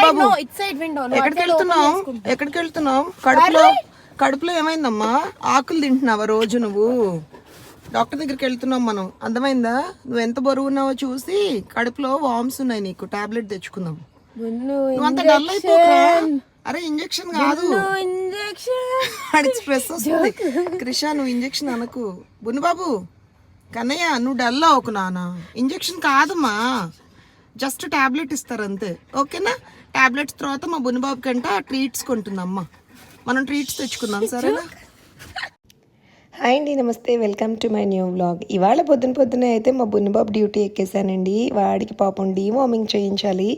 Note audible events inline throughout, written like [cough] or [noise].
బాబు. ఎక్కడికి వెళ్తున్నావు ఎక్కడికి వెళ్తున్నావు కడుపులో కడుపులో ఏమైందమ్మా? ఆకులు తింటున్నావా రోజు నువ్వు? డాక్టర్ దగ్గరికి వెళ్తున్నాం మనం. అర్థమైందా? నువ్వు ఎంత బరువు ఉన్నావో చూసి కడుపులో వామ్స్ ఉన్నాయి నీకు. టాబ్లెట్ తెచ్చుకుందాం. నువ్వు అంత డల్ అయిపోకరా? అరే ఇంజెక్షన్ కాదు. ఇంజెక్షన్. [laughs] వాడికి స్ట్రెస్ వస్తుంది. క్రిషా నువ్వు ఇంజెక్షన్ అనకు. బును బాబు కన్నయ్య నువ్వు డల్ అవ్వకు నాన్న. ఇంజెక్షన్ కాదమ్మా జస్ట్ టాబ్లెట్ ఇస్తారు అంతే. ఓకేనా? టాబ్లెట్స్ తర్వాత మా బునిబాబు కంట ట్రీట్స్ కొంటుందమ్మా. మనం ట్రీట్స్ తెచ్చుకుందాం సరేనా? హాయ్ అండి నమస్తే. Welcome to my new vlog. ఇవాళ పొద్దున పొద్దున అయితే మా బున్నబాబు డ్యూటీ ఎక్కేసానండి. వాడికి పాపం డీవార్మింగ్ చేయించాలి.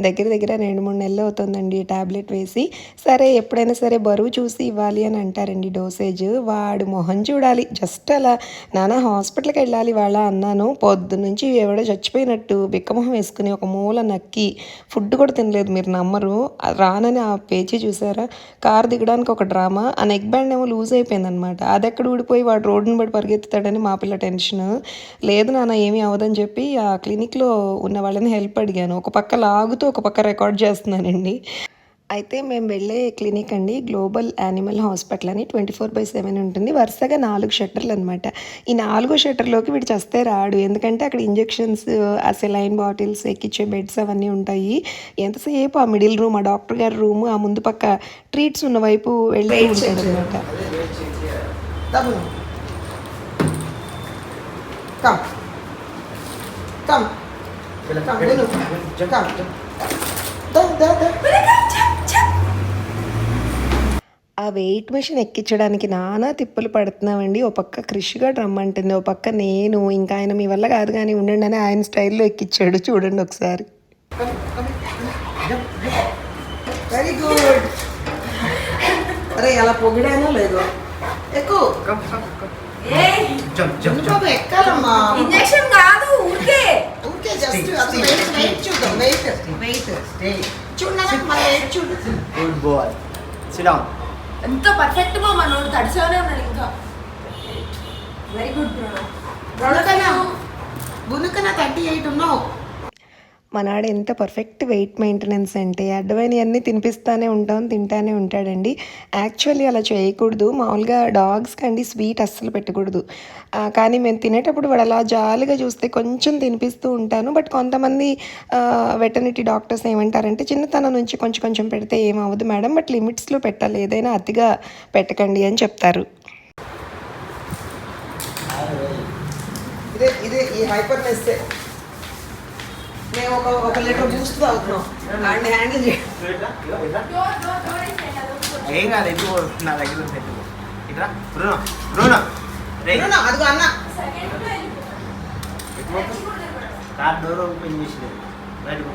దగ్గర దగ్గర రెండు మూడు నెలలు అవుతుందండి టాబ్లెట్ వేసి. సరే ఎప్పుడైనా సరే బరువు చూసి ఇవ్వాలి అని అంటారండి డోసేజ్. వాడు మొహం చూడాలి. జస్ట్ అలా నాన్న హాస్పిటల్కి వెళ్ళాలి వాళ్ళ అన్నాను. పొద్దు నుంచి ఎవడో చచ్చిపోయినట్టు బిక్కమొహం వేసుకుని ఒక మూల నక్కి ఫుడ్ కూడా తినలేదు. మీరు నమ్మరు. రానని ఆ పేచీ చూసారా? కార్ దిగడానికి ఒక డ్రామా ఆ నెక్ బ్యాండ్ ఏమో లూజ్ అయిపోయిందనమాట. అది ఎక్కడ ఊడిపోయి వాడు రోడ్డుని బట్టి పరిగెత్తుతాడని మా పిల్ల టెన్షన్. లేదు నాన్న ఏమీ అవ్వదని చెప్పి ఆ క్లినిక్లో ఉన్న వాళ్ళని హెల్ప్ అడిగాను. ఒక పక్క లాగుతూ ఒక పక్క రికార్డ్ చేస్తున్నానండి. అయితే మేము వెళ్ళే క్లినిక్ అండి గ్లోబల్ యానిమల్ హాస్పిటల్ అని ట్వంటీ ఫోర్ బై సెవెన్ ఉంటుంది. వరుసగా నాలుగు షట్టర్లు అనమాట ఈ నాలుగో షట్టర్లోకి వీడు చస్తే రాడు. ఎందుకంటే అక్కడ ఇంజెక్షన్స్ ఆ సెలైన్ బాటిల్స్ ఎక్కిచ్చే బెడ్స్ అవన్నీ ఉంటాయి. ఎంతసేపు ఆ మిడిల్ రూమ్ ఆ డాక్టర్ గారి రూమ్ ఆ ముందు పక్క ట్రీట్స్ ఉన్న వైపు వెళ్ళి ఉంటాడు అనమాట కమ్ దా దా దా ఆ వెయిట్ మెషిన్ ఎక్కించడానికి నానా తిప్పలు పడుతున్నామండి ఓ పక్క కృషిగా రమ్మంటుంది ఓ పక్క నేను ఇంకా ఆయన మీ వల్ల కాదు కానీ ఉండండి అని ఆయన స్టైల్లో ఎక్కించాడు చూడండి ఒకసారి వెరీ గుడ్ అరే ఎలా పొగిడానో లేదు ఎక్కువ ఇంజెక్షన్ కాదు ఊరికే. ఊరికే జస్ట్ వెయిట్ వెయిట్ చూద్దాం వెయిట్ వెయిట్ చూడనా మన వెయిట్ చూడు. Good boy. Sit down. ఎంత పర్ఫెక్ట్గా మనోడు తడిసేవనే ఉన్నాడు ఇంకా. వెరీ గుడ్ బ్రో బునకనా బునకనా థర్టీ ఎయిట్ ఉన్నావు. మనాడు ఎంత పర్ఫెక్ట్ వెయిట్ మెయింటెనెన్స్ అంటే అడ్డమైనవన్నీ తినిపిస్తానే ఉంటాం తింటానే ఉంటాడండి. యాక్చువల్లీ అలా చేయకూడదు. మామూలుగా డాగ్స్ కండి స్వీట్ అస్సలు పెట్టకూడదు. కానీ మేము తినేటప్పుడు వాడు అలా జాలిగా చూస్తే కొంచెం తినిపిస్తూ ఉంటాను. బట్ కొంతమంది వెటర్నిటీ డాక్టర్స్ ఏమంటారంటే చిన్నతనం నుంచి కొంచెం కొంచెం పెడితే ఏమవ్వదు మేడం. బట్ లిమిట్స్లో పెట్టాలి. ఏదైనా అతిగా పెట్టకండి అని చెప్తారు. ఇదే ఇదే ఈ హైపర్నెస్ మేము ఒక ఒక లీటర్ బూస్ట్ తాగుతున్నాం. అండ్ హ్యాండిల్ ఏం కాదు ఎందుకు నా దగ్గర ఉంది ఎందుకు ఇట్రా బ్రూనో బ్రూనో. రే అదిగో అన్న. కార్ డోర్ ఓపెన్ చేసి బయటకు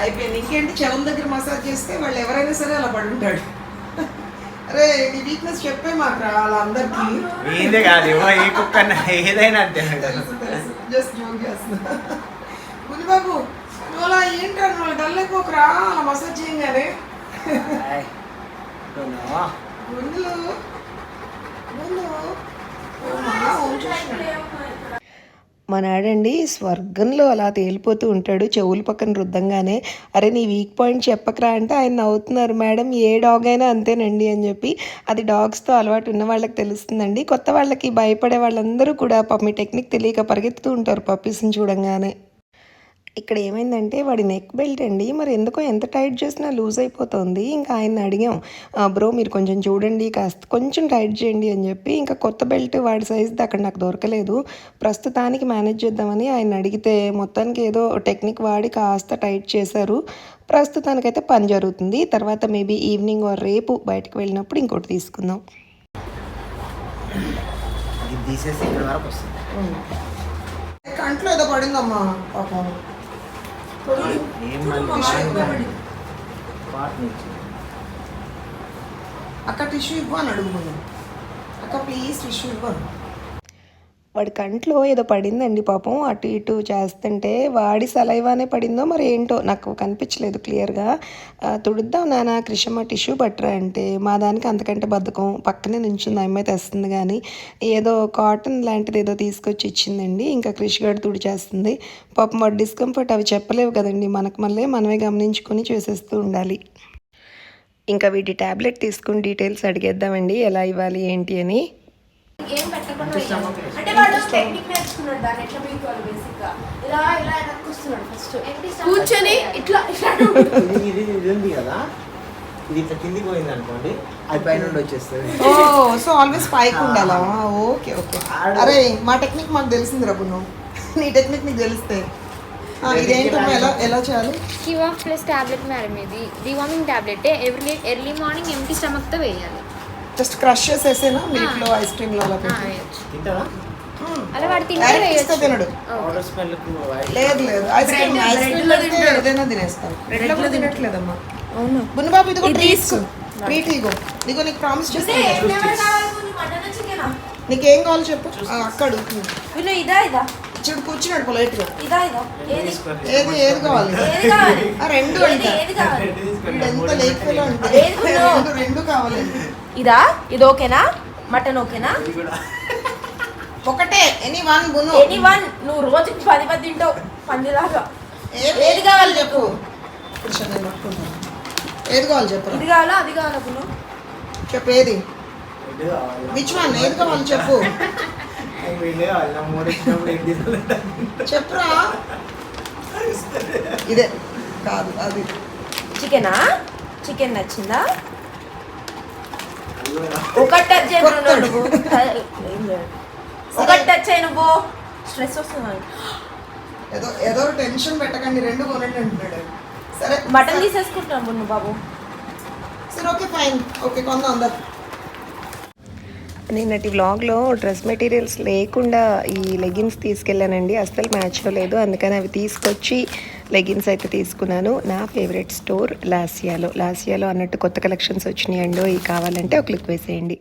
అయిపోయింది. ఇంకేంటి? చెవుల దగ్గర మసాజ్ చేస్తే వాళ్ళు ఎవరైనా సరే అలా పడుంటాడు అరే నీ వీక్నెస్ చెప్పే మాకు రా వాళ్ళందరికీ. ఏదే కాదు ఎవరో ఏ కుక్క అన్నా ఏదైనా అంతే జస్ట్ జోక్ చేస్తున్నా గుని బాబు నువ్వు అలా ఏంటో నువ్వు డల్ అయిపోకరా అలా మసాజ్ చేయగానే. గుండెలు గుండు ఓ మా ఓం చూస్తున్నాడు. మా నాడండి స్వర్గంలో అలా తేలిపోతూ ఉంటాడు. చెవుల పక్కన రుద్దంగానే అరే నీ వీక్ పాయింట్ చెప్పకరా అంటే ఆయన నవ్వుతున్నారు. మేడం ఏ డాగ్ అయినా అంతేనండి అని చెప్పి అది డాగ్స్తో అలవాటు ఉన్న వాళ్ళకి తెలుస్తుందండి. కొత్త వాళ్ళకి భయపడే వాళ్ళందరూ కూడా పప్పి టెక్నిక్ తెలియక పరిగెత్తుతూ ఉంటారు పప్పీస్ని చూడంగానే. ఇక్కడ ఏమైందంటే వాడి నెక్ బెల్ట్ అండి. మరి ఎందుకో ఎంత టైట్ చేసినా లూజ్ అయిపోతుంది. ఇంకా ఆయన అడిగాం "ఆ, బ్రో మీరు కొంచెం చూడండి కాస్త కొంచెం టైట్ చేయండి అని చెప్పి ఇంకా కొత్త బెల్ట్ వాడి సైజ్ది అక్కడ నాకు దొరకలేదు. ప్రస్తుతానికి మేనేజ్ చేద్దామని ఆయన అడిగితే మొత్తానికి ఏదో టెక్నిక్ వాడి కాస్త టైట్ చేశారు. ప్రస్తుతానికైతే పని జరుగుతుంది. తర్వాత మేబీ ఈవినింగ్ ఆర్ రేపు బయటకు వెళ్ళినప్పుడు ఇంకోటి తీసుకుందాం. ఇది తీసేసి ఇక్కడ వరకు వస్తుంది. కంట్లో ఏదో పడిందమ్మా పాపం. అక్క టిష్యూ ఇవ్వను అడుగు అక్క ప్లీజ్ టిష్యూ ఇవ్వను వాడి కంట్లో ఏదో పడిందండి పాపం అటు ఇటు చేస్తుంటే వాడి సలైవానే పడిందో మరి ఏంటో నాకు కనిపించలేదు క్లియర్గా. తుడుద్దాం నాన్న క్రిషమ్మ టిష్యూ బట్టరా అంటే మా దానికి అంతకంటే బద్ధకం. పక్కనే నుంచింది అమ్మాయి తెస్తుంది కానీ ఏదో కాటన్ లాంటిది ఏదో తీసుకొచ్చి ఇచ్చిందండి. ఇంకా కృషి తుడిచేస్తుంది. పాపం వాడు డిస్కంఫర్ట్ అవి చెప్పలేవు కదండి. మనకు మళ్ళీ మనమే గమనించుకొని చేసేస్తూ ఉండాలి. ఇంకా వీటి ట్యాబ్లెట్ తీసుకుని డీటెయిల్స్ అడిగేద్దామండి. ఎలా ఇవ్వాలి ఏంటి అని. ఏం పెట్టకుండా వేయాలి. అంటే వాడు టెక్నిక్ నేర్చుకున్నాడు దాన్ని ఎట్లా పీకోవాలి బేసిక్గా. ఇలా ఇలా వస్తున్నాడు ఫస్ట్ కూర్చొని ఇట్లా ఇట్లా. [laughs] ఇది ఇది ఇది ఉంది కదా? ఇది ఇట్లా కిందికి పోయింది అనుకోండి అది పైన నుండి వచ్చేస్తుంది. ఓ సో ఆల్వేస్ పైకి ఉండాలా? Okay okay. అరే మా టెక్నిక్ మాకు తెలిసింది రఘును నీ టెక్నిక్ నీకు తెలిస్తే. ఆ, ఇదేంటమ్మా ఎలా ఎలా చేయాలి? కివాఫ్ ప్లస్ టాబ్లెట్ మేడం ఇది. Deworming tablet early early morning empty స్టమక్తో వేయాలి. జస్ట్ క్రష్ చేసేసేనా? మిల్క్లో ఐస్ క్రీమ్లో అలా పెట్టి అలా వాడు తింటే తినడు. లేదు లేదు. ఐస్ క్రీమ్ ఐస్ క్రీమ్లో తింటే ఏదైనా తినేస్తాం బ్రెడ్లో కూడా తినట్లేదమ్మా. అవును. బున్నబాబు ఇది కూడా ట్రీట్స్ ట్రీట్ ఇగో నీకు నీకు ప్రామిస్ చేస్తాను. మటన్ చికెనా నీకేం కావాలో చెప్పు? ఆ, అక్క అడుగుతుంది. విను ఇదా ఇదా? చూడు కూర్చున్నాడు పొలైట్గా. ఇదా ఇదా? ఏది ఏది? ఏది కావాలి? ఏది కావాలి? ఆ, రెండు అంట. ఎంత ఫెలో అంటే. రెండు కావాలి. ఇదా? ఇది ఓకేనా? మటన్ ఓకేనా? ఒకటే ఎనీ వన్ బును ఎనీ వన్ నువ్వు రోజుకి పది పది తింటావు పందిలాగా. ఏది కావాలి చెప్పు? కృష్ణ, నేను పట్టుకుంటాను. ఏది కావాలి చెప్పు ఇది కావాలా? అది కావాలా పును చెప్పు ఏది? విచ్ వన్ ఏది కావాలి చెప్పు? చెప్పురా. ఇదే. కాదు అది. చికెనా చికెన్ నచ్చిందా? ఒకటి టచ్ చేయి కొడతాడు. నువ్వు. లేదు. ఒకటి టచ్ చేయి నువ్వు. స్ట్రెస్ వస్తుంది ఏదో ఏదో టెన్షన్ పెట్టకండి. రెండు కొనండి అంటున్నాడు. సరే. మటన్ తీసేసుకుంటున్నాం బున్ను బాబు. సరే ఓకే ఫైన్. ఓకే కొందాం అందరు. నిన్నటి వ్లాగ్లో డ్రెస్ మెటీరియల్స్ లేకుండా ఈ లెగిన్స్ తీసుకెళ్ళానండి. అస్సలు మ్యాచ్ అవ్వలేదు అందుకని అవి తీసుకొచ్చి లెగిన్స్ అయితే తీసుకున్నాను. నా ఫేవరెట్ స్టోర్ లాసియాలో. లాసియాలో అన్నట్టు కొత్త కలెక్షన్స్ వచ్చినాయండో ఇవి కావాలంటే ఒక క్లిక్ వేసేయండి.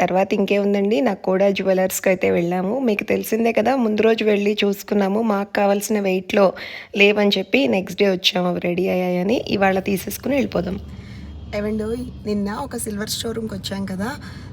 తర్వాత ఇంకేముందండి? నాకు కూడా జ్యువెలర్స్కి అయితే వెళ్ళాము. మీకు తెలిసిందే కదా ముందు రోజు వెళ్ళి చూసుకున్నాము. మాకు కావాల్సిన వెయిట్లో లేవని చెప్పి నెక్స్ట్ డే వచ్చాము అవి రెడీ అయ్యాయని. ఇవాళ తీసేసుకుని వెళ్ళిపోదాం. ఏవండో నిన్న ఒక సిల్వర్ షోరూమ్కి వచ్చాం కదా.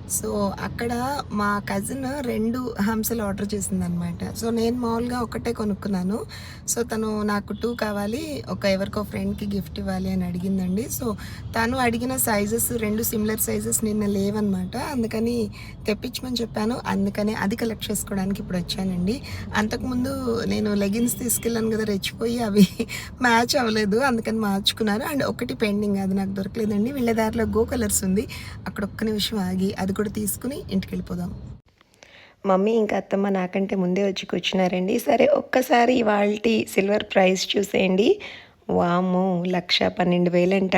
సో అక్కడ మా కజిన్ రెండు హంసలు ఆర్డర్ చేసిందనమాట సో నేను మామూలుగా ఒకటే కొనుక్కున్నాను. సో తను నాకు టూ కావాలి ఒక ఎవరికో ఫ్రెండ్కి గిఫ్ట్ ఇవ్వాలి అని అడిగిందండి. సో తను అడిగిన సైజెస్ రెండు సిమిలర్ సైజెస్ నిన్న లేవన్నమాట. అందుకని తెప్పించమని చెప్పాను. అందుకని అది కలెక్ట్ చేసుకోవడానికి ఇప్పుడు వచ్చానండి. అంతకుముందు నేను లెగిన్స్ తీసుకెళ్ళాను కదా రెచ్చిపోయి అవి [laughs] మ్యాచ్ అవ్వలేదు. అందుకని మార్చుకున్నాను. అండ్ ఒకటి పెండింగ్ అది నాకు దొరకలేదండి. వీళ్ళ దారిలో గో కలర్స్ ఉంది. అక్కడ ఒక్క నిమిషం ఆగి అది కూడా తీసుకుని ఇంటికి వెళ్ళిపోదాం మమ్మీ ఇంకా అత్తమ్మ నాకంటే ముందే వచ్చి కూర్చున్నారండి. సరే ఒక్కసారి ఇవాళ సిల్వర్ ప్రైస్ చూసేయండి. వాము లక్ష పన్నెండు వేలంట.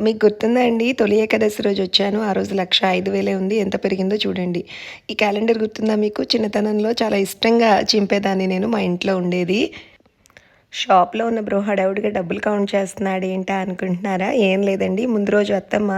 మీకు గుర్తుందా అండి? తొలి ఏకాదశి రోజు వచ్చాను. ఆ రోజు లక్ష ఐదు వేలే ఉంది. ఎంత పెరిగిందో చూడండి. ఈ క్యాలెండర్ గుర్తుందా మీకు? చిన్నతనంలో చాలా ఇష్టంగా చింపేదాన్ని నేను మా ఇంట్లో ఉండేది. షాప్లో ఉన్న బ్రో హడావుడిగా డబ్బులు కౌంట్ చేస్తున్నాడు ఏంటా అనుకుంటున్నారా? ఏం లేదండి. ముందు రోజు అత్తమ్మ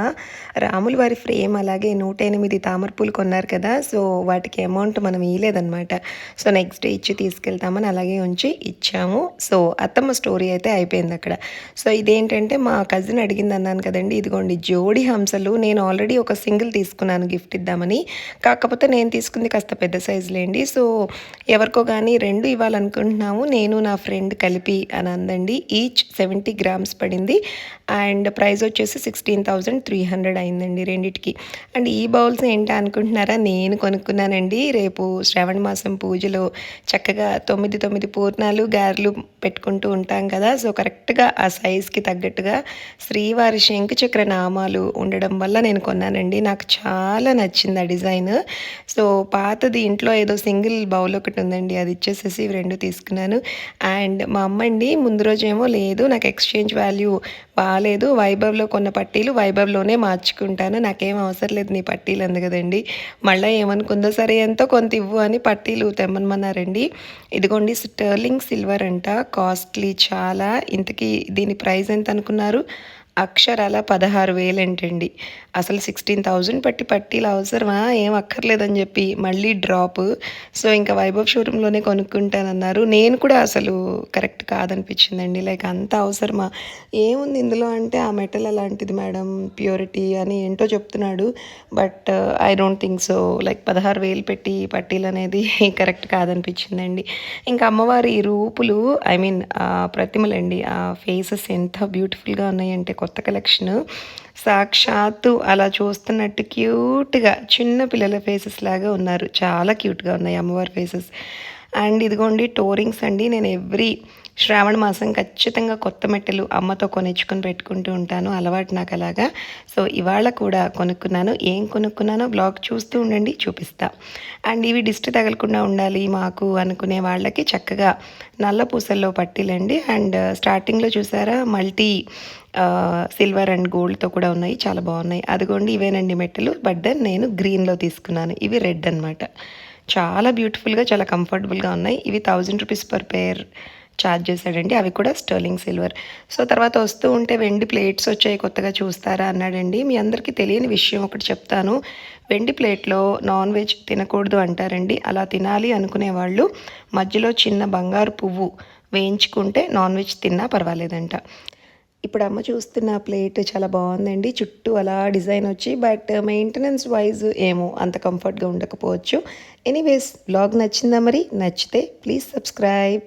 రాముల వారి ఫ్రేమ్ అలాగే నూట ఎనిమిది తామర పూలు కొన్నారు కదా సో వాటికి అమౌంట్ మనం ఇవ్వలేదన్నమాట సో నెక్స్ట్ డే ఇచ్చి తీసుకెళ్తామని అలాగే ఉంచి ఇచ్చాము. సో అత్తమ్మ స్టోరీ అయితే అయిపోయింది అక్కడ. సో ఇదేంటంటే మా కజిన్ అడిగింది అన్నాను కదండి ఇదిగోండి జోడి హంసలు నేను ఆల్రెడీ ఒక సింగిల్ తీసుకున్నాను గిఫ్ట్ ఇద్దామని. కాకపోతే నేను తీసుకుంది కాస్త పెద్ద సైజులేండి. సో ఎవరికో కానీ రెండు ఇవ్వాలనుకుంటున్నాము. నేను నా ఫ్రెండ్ కలిపి అని అందండి. ఈచ్ సెవెంటీ గ్రామ్స్ పడింది. అండ్ ప్రైస్ వచ్చేసి సిక్స్టీన్ థౌజండ్ త్రీ హండ్రెడ్ అయిందండి రెండిటికి. అండ్ ఈ బౌల్స్ ఏంటి అనుకుంటున్నారా? నేను కొనుక్కున్నానండి. రేపు శ్రావణ మాసం పూజలో చక్కగా తొమ్మిది తొమ్మిది పూర్ణాలు గారెలు పెట్టుకుంటూ ఉంటాం కదా. సో కరెక్ట్గా ఆ సైజ్కి తగ్గట్టుగా శ్రీవారి శంఖచక్ర నామాలు ఉండడం వల్ల నేను కొన్నానండి. నాకు చాలా నచ్చింది ఆ డిజైన్. సో పాతది ఇంట్లో ఏదో సింగిల్ బౌల్ ఒకటి ఉందండి. అది ఇచ్చేసేసి రెండు తీసుకున్నాను. అండ్ మా అమ్మ ముందు రోజు ఏమో లేదు నాకు ఎక్స్చేంజ్ వాల్యూ బాగాలేదు వైభవ్లో కొన్న పట్టీలు వైభవ్లోనే మార్చుకుంటాను. నాకేం అవసరం లేదు నీ పట్టీలు అంది కదండి మళ్ళీ ఏమనుకుందో సరే ఎంతో కొంత ఇవ్వు అని పట్టీలు తెమ్మనమన్నారండి. ఇదిగోండి స్టర్లింగ్ సిల్వర్ అంట. కాస్ట్లీ చాలా. ఇంతకీ దీని ప్రైస్ ఎంత అనుకున్నారు అక్షరాల పదహారు వేలు ఏంటండి అసలు సిక్స్టీన్ థౌజండ్ పట్టి పట్టీలు అవసరమా? ఏం అక్కర్లేదని చెప్పి మళ్ళీ డ్రాప్ సో ఇంకా వైభవ్ షోరూంలోనే కొనుక్కుంటానన్నారు. నేను కూడా అసలు కరెక్ట్ కాదనిపించిందండి. లైక్ అంత అవసరమా? ఏముంది ఇందులో అంటే ఆ మెటల్ అలాంటిది మేడం ప్యూరిటీ అని ఏంటో చెప్తున్నాడు. But I don't think so like పదహారు వేలు పెట్టి పట్టీలు అనేది [laughs] కరెక్ట్ కాదనిపించిందండి. ఇంకా అమ్మవారి రూపులు ఐ మీన్ ప్రతిమలండి ఆ ఫేసెస్ ఎంత బ్యూటిఫుల్గా ఉన్నాయంటే కొత్త కలెక్షన్. సాక్షాత్తు అలా చూస్తున్నట్టు క్యూట్గా చిన్న పిల్లల ఫేసెస్ లాగా ఉన్నారు. చాలా క్యూట్గా ఉన్నాయి అమ్మవారి ఫేసెస్. అండ్ ఇదిగోండి టోరింగ్స్ అండి. నేను ఎవ్రీ శ్రావణ మాసం ఖచ్చితంగా కొత్త మెట్టెలు అమ్మతో కొనిచ్చుకొని పెట్టుకుంటూ ఉంటాను. అలవాటు నాకు అలాగా. సో ఇవాళ కూడా కొనుక్కున్నాను. ఏం కొనుక్కున్నానో బ్లాగ్ చూస్తూ ఉండండి చూపిస్తా. అండ్ ఇవి డిస్ట్ తగలకుండా ఉండాలి మాకు అనుకునే వాళ్ళకి చక్కగా నల్ల పూసల్లో పట్టీలండి. అండ్ స్టార్టింగ్లో చూసారా మల్టీ సిల్వర్ అండ్ గోల్డ్తో కూడా ఉన్నాయి. చాలా బాగున్నాయి. అదిగోండి ఇవేనండి మెట్టెలు. బట్ దెన్ నేను గ్రీన్లో తీసుకున్నాను. ఇవి రెడ్ అన్నమాట. చాలా బ్యూటిఫుల్గా చాలా కంఫర్టబుల్గా ఉన్నాయి. ఇవి thousand rupees per pair charge చేశాడండి. అవి కూడా స్టర్లింగ్ సిల్వర్ సో తర్వాత వస్తూ ఉంటే వెండి ప్లేట్స్ వచ్చాయి కొత్తగా చూస్తారా అన్నాడండి. మీ అందరికీ తెలియని విషయం ఒకటి చెప్తాను. వెండి ప్లేట్లో నాన్ వెజ్ తినకూడదు అంటారండి. అలా తినాలి అనుకునే వాళ్ళు మధ్యలో చిన్న బంగారు పువ్వు వేయించుకుంటే నాన్ వెజ్ తిన్నా పర్వాలేదంట. ఇప్పుడు అమ్మ చూస్తున్న ప్లేట్ చాలా బాగుందండి. చుట్టూ అలా డిజైన్ వచ్చి బట్ మెయింటెనెన్స్ వైజ్ ఏమో అంత కంఫర్ట్గా ఉండకపోవచ్చు. ఎనీవేస్ బ్లాగ్ నచ్చిందా మరి? నచ్చితే ప్లీజ్ సబ్స్క్రైబ్.